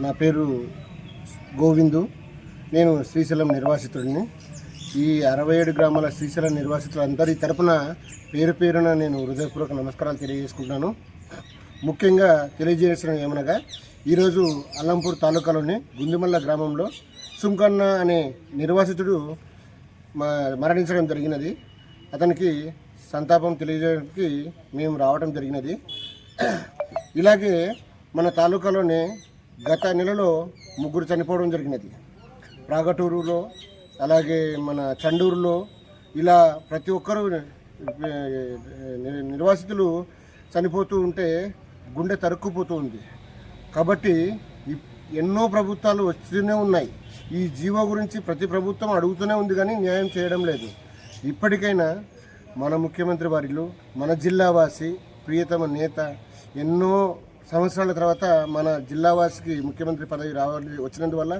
నా పేరు గోవిందు. నేను శ్రీశైలం నిర్వాసితుడిని. ఈ అరవై ఏడు గ్రామాల శ్రీశైలం నిర్వాసితులందరి తరపున పేరు పేరున నేను హృదయపూర్వక నమస్కారాలు తెలియజేసుకుంటున్నాను. ముఖ్యంగా తెలియజేసిన ఏమనగా ఈరోజు అల్లంపూర్ తాలూకాలోని గుందిమల్ల గ్రామంలో సుంకన్న అనే నిర్వాసితుడు మ- మరణించడం జరిగినది. అతనికి సంతాపం తెలియజేయడానికి మేము రావడం జరిగినది. ఇలాగే మన తాలూకాలోనే గత నెలలో ముగ్గురు చనిపోవడం జరిగినది. ప్రాగటూరులో అలాగే మన చండూరులో ఇలా ప్రతి ఒక్కరూ నిర్వాసితులు చనిపోతూ ఉంటే గుండె తరుక్కుపోతూ ఉంది. కాబట్టి ఎన్నో ప్రభుత్వాలు వస్తూనే ఉన్నాయి. ఈ జీవో గురించి ప్రతి ప్రభుత్వం అడుగుతూనే ఉంది కానీ న్యాయం చేయడం లేదు. ఇప్పటికైనా మన ముఖ్యమంత్రి వారిలు మన జిల్లావాసి ప్రియతమ నేత ఎన్నో సంవత్సరాల తర్వాత మన జిల్లావాసికి ముఖ్యమంత్రి పదవి రావాలి వచ్చినందువల్ల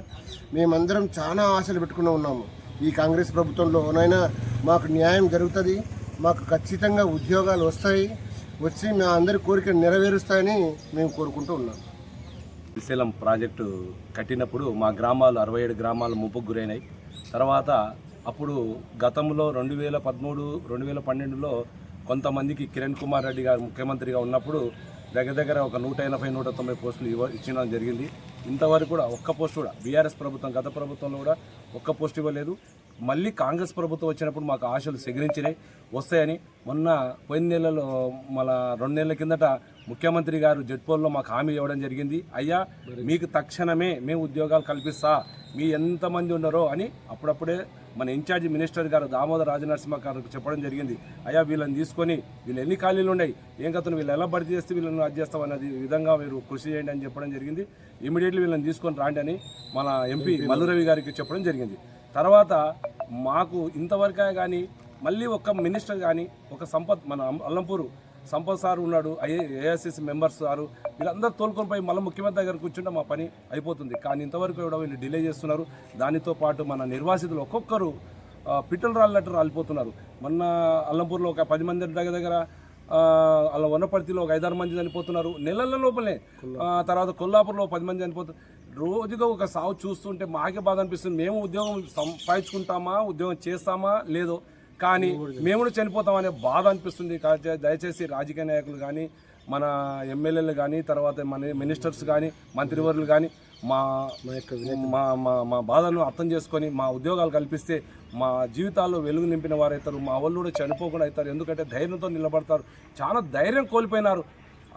మేమందరం చాలా ఆశలు పెట్టుకుని ఉన్నాము. ఈ కాంగ్రెస్ ప్రభుత్వంలోనైనా మాకు న్యాయం జరుగుతుంది మాకు ఖచ్చితంగా ఉద్యోగాలు వస్తాయి వచ్చి మా అందరి కోరిక నెరవేరుస్తాయని మేము కోరుకుంటూ ఉన్నాం. శ్రీశైలం ప్రాజెక్టు కట్టినప్పుడు మా గ్రామాలు అరవై ఏడు గ్రామాలు ముప్పుకు గురైనాయి. తర్వాత అప్పుడు గతంలో రెండు వేల పదమూడు రెండు వేల పన్నెండులో కొంతమందికి కిరణ్ కుమార్ రెడ్డి గారు ముఖ్యమంత్రిగా ఉన్నప్పుడు దగ్గర దగ్గర ఒక నూట ఎనభై నూట తొంభై పోస్టులు ఇవ్వ ఇచ్చడం జరిగింది. ఇంతవరకు కూడా ఒక్క పోస్ట్ కూడా బీఆర్ఎస్ ప్రభుత్వం గత ప్రభుత్వంలో కూడా ఒక్క పోస్ట్ ఇవ్వలేదు. మళ్ళీ కాంగ్రెస్ ప్రభుత్వం వచ్చినప్పుడు మాకు ఆశలు సెగరించినాయి వస్తాయని. మొన్న పోయిన నెలలో మన రెండు నెలల కిందట ముఖ్యమంత్రి గారు జడ్పోల్లో మాకు హామీ ఇవ్వడం జరిగింది. అయ్యా మీకు తక్షణమే మేము ఉద్యోగాలు కల్పిస్తా మీ ఎంతమంది ఉన్నారో అని అప్పుడప్పుడే మన ఇన్ఛార్జి మినిస్టర్ గారు దామోదర్ రాజనరసింహ గారికి చెప్పడం జరిగింది. అయ్యా వీళ్ళని తీసుకొని వీళ్ళు ఎన్ని ఖాళీలు ఉన్నాయి ఏం కథను వీళ్ళు ఎలా భర్తీ చేస్తే వీళ్ళని అది చేస్తాం అన్నది విధంగా మీరు కృషి చేయండి అని చెప్పడం జరిగింది. ఇమీడియట్లీ వీళ్ళని తీసుకొని రాండి అని మన ఎంపీ మల్లురవి గారికి చెప్పడం జరిగింది. తర్వాత మాకు ఇంతవరకే కానీ మళ్ళీ ఒక మినిస్టర్ కానీ ఒక సంపత్ మన అల్లంపూరు సంపత్ సార్ ఉన్నాడు ఏఐసిసి మెంబర్స్ సారు వీళ్ళందరూ తోలుకొని పోయి మళ్ళీ ముఖ్యమంత్రి దగ్గర కూర్చుంటే మా పని అయిపోతుంది. కానీ ఇంతవరకు కూడా వీళ్ళు డిలే చేస్తున్నారు. దానితో పాటు మన నిర్వాసితులు ఒక్కొక్కరు పిట్టలు రాళ్ళట్టు రాలిపోతున్నారు. మొన్న అల్లంపూర్లో ఒక పది మంది దగ్గర దగ్గర అలా వనపర్తిలో ఒక ఐదారు మంది చనిపోతున్నారు. నెలల లోపలే తర్వాత కొల్లాపూర్లో పది మంది చనిపోతున్నారు రోజుగా ఒక సాగు చూస్తుంటే మాకే బాధ అనిపిస్తుంది. మేము ఉద్యోగం సంపాదించుకుంటామా? ఉద్యోగం చేస్తామా? లేదో. కానీ మేము కూడా చనిపోతామనే బాధ అనిపిస్తుంది. దయచేసి రాజకీయ నాయకులు కానీ మన ఎమ్మెల్యేలు కానీ తర్వాత మన మినిస్టర్స్ కానీ మంత్రివర్యులు కానీ మా మా మా మా బాధను అర్థం చేసుకొని మా ఉద్యోగాలు కల్పిస్తే మా జీవితాల్లో వెలుగు నింపిన వారు అవుతారు మా వాళ్ళు కూడా చనిపోకుండా అవుతారు. ఎందుకంటే ధైర్యంతో నిలబడతారు. చాలా ధైర్యం కోల్పోయినారు.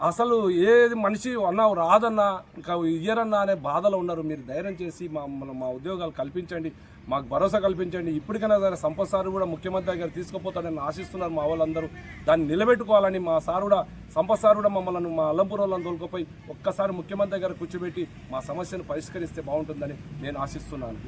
అసలు ఏది మనిషి అన్నా రాదన్నా ఇంకా ఇయ్యరన్నా అనే బాధలో ఉన్నారు. మీరు ధైర్యం చేసి మా మా ఉద్యోగాలు కల్పించండి మాకు భరోసా కల్పించండి. ఇప్పటికైనా సరే సంపత్ సార్ కూడా ముఖ్యమంత్రి దగ్గర తీసుకుపోతాడని ఆశిస్తున్నారు మా వాళ్ళందరూ. దాన్ని నిలబెట్టుకోవాలని మా సార్ కూడా సంపత్ సార్ కూడా మమ్మల్ని మా అల్లంపూర్ వాళ్ళని తోలుకుపోయి ఒక్కసారి ముఖ్యమంత్రి దగ్గర కూర్చోబెట్టి మా సమస్యను పరిష్కరిస్తే బాగుంటుందని నేను ఆశిస్తున్నాను.